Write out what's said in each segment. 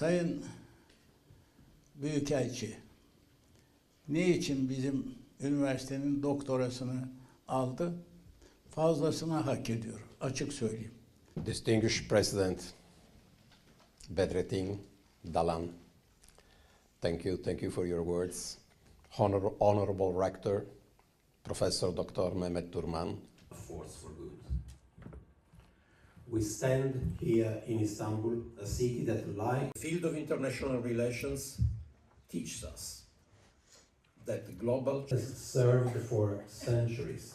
Sayın Büyükelçi, ne için bizim üniversitenin doktorasını aldı? Fazlasını hak ediyor, açık söyleyeyim. Distinguished President Bedrettin Dalan, thank you, thank you for your words. Honor, Honorable Rector, Professor Dr. Mehmet Turman, a force for good. We stand here in Istanbul, a city that, like the field of international relations, teaches us that the global has served for centuries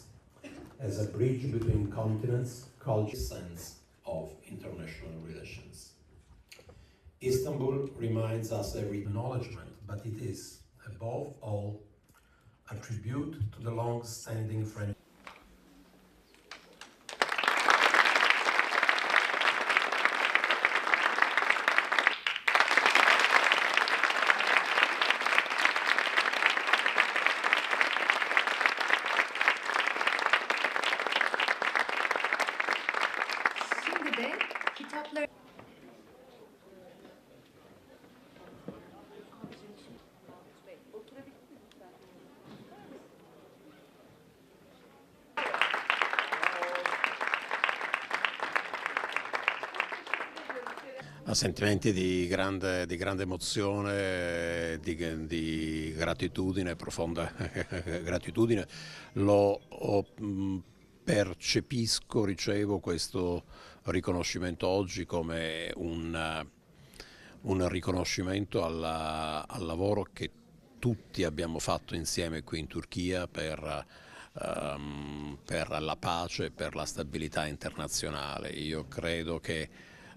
as a bridge between continents, cultures, sense of international relations. Istanbul reminds us every acknowledgement, but it is, above all, a tribute to the long-standing friendship. Ha sentimenti di grande, di grande emozione, di, di gratitudine, profonda gratitudine. Lo ho, mh, percepisco, ricevo questo riconoscimento oggi come un, un riconoscimento alla- al lavoro che tutti abbiamo fatto insieme qui in Turchia per, ehm, per la pace e per la stabilità internazionale. Io credo che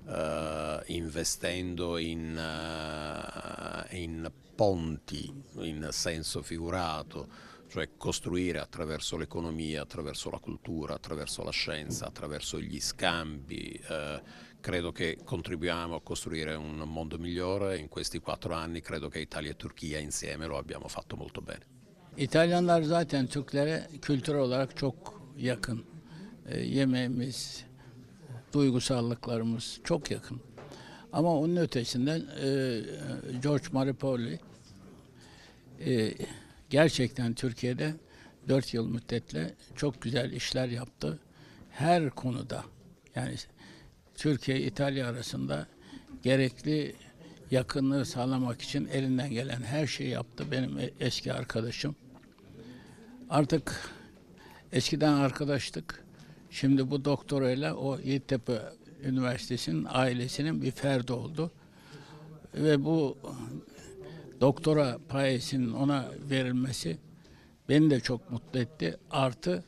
eh, investendo in, eh, in ponti in senso figurato, cioè costruire attraverso l'economia, attraverso la cultura, attraverso la scienza, attraverso gli scambi, eh, credo che contribuiamo a costruire un mondo migliore. In questi quattro anni credo che Italia e Turchia insieme lo abbiamo fatto molto bene. İtalyanlar zaten Türklere kültür olarak çok yakın. E, yemeğimiz, duygusallıklarımız çok yakın. Ama onun ötesinden e, George Maripoli e, gerçekten Türkiye'de 4 yıl müddetle çok güzel işler yaptı. Her konuda yani Türkiye İtalya arasında gerekli yakınlığı sağlamak için elinden gelen her şeyi yaptı benim e- eski arkadaşım. Artık eskiden arkadaştık. Şimdi bu doktorayla o Yeditepe Üniversitesi'nin ailesinin bir ferdi oldu. Ve bu doktora payesinin ona verilmesi beni de çok mutlu etti. Artı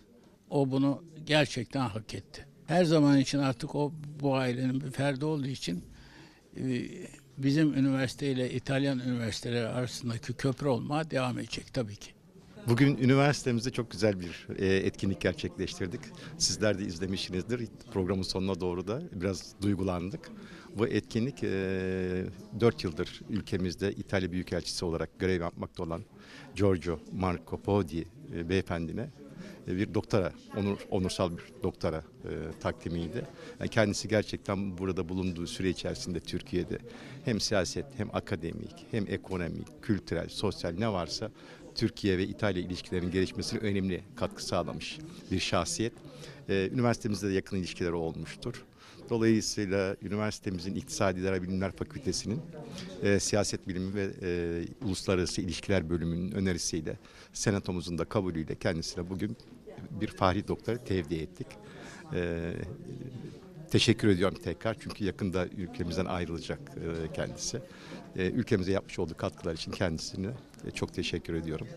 o bunu gerçekten hak etti. Her zaman için artık o bu ailenin bir ferdi olduğu için e, bizim üniversiteyle İtalyan üniversiteleri arasındaki köprü olmaya devam edecek tabii ki. Bugün üniversitemizde çok güzel bir e, etkinlik gerçekleştirdik. Sizler de izlemişsinizdir. Programın sonuna doğru da biraz duygulandık. Bu etkinlik e, 4 yıldır ülkemizde İtalya Büyükelçisi olarak görev yapmakta olan Giorgio Marco Podi e, beyefendine e, bir doktora, onur, onursal bir doktora e, takdimiydi. Yani kendisi gerçekten burada bulunduğu süre içerisinde Türkiye'de hem siyaset hem akademik hem ekonomik, kültürel, sosyal ne varsa Türkiye ve İtalya ilişkilerinin gelişmesine önemli katkı sağlamış bir şahsiyet. Ee, üniversitemizde de yakın ilişkileri olmuştur. Dolayısıyla üniversitemizin İktisadi İdare Bilimler Fakültesi'nin e, siyaset bilimi ve e, uluslararası ilişkiler bölümünün önerisiyle senatomuzun da kabulüyle kendisine bugün bir fahri doktora tevdi ettik. Ee, teşekkür ediyorum tekrar çünkü yakında ülkemizden ayrılacak e, kendisi. E, ülkemize yapmış olduğu katkılar için kendisine e, çok teşekkür ediyorum.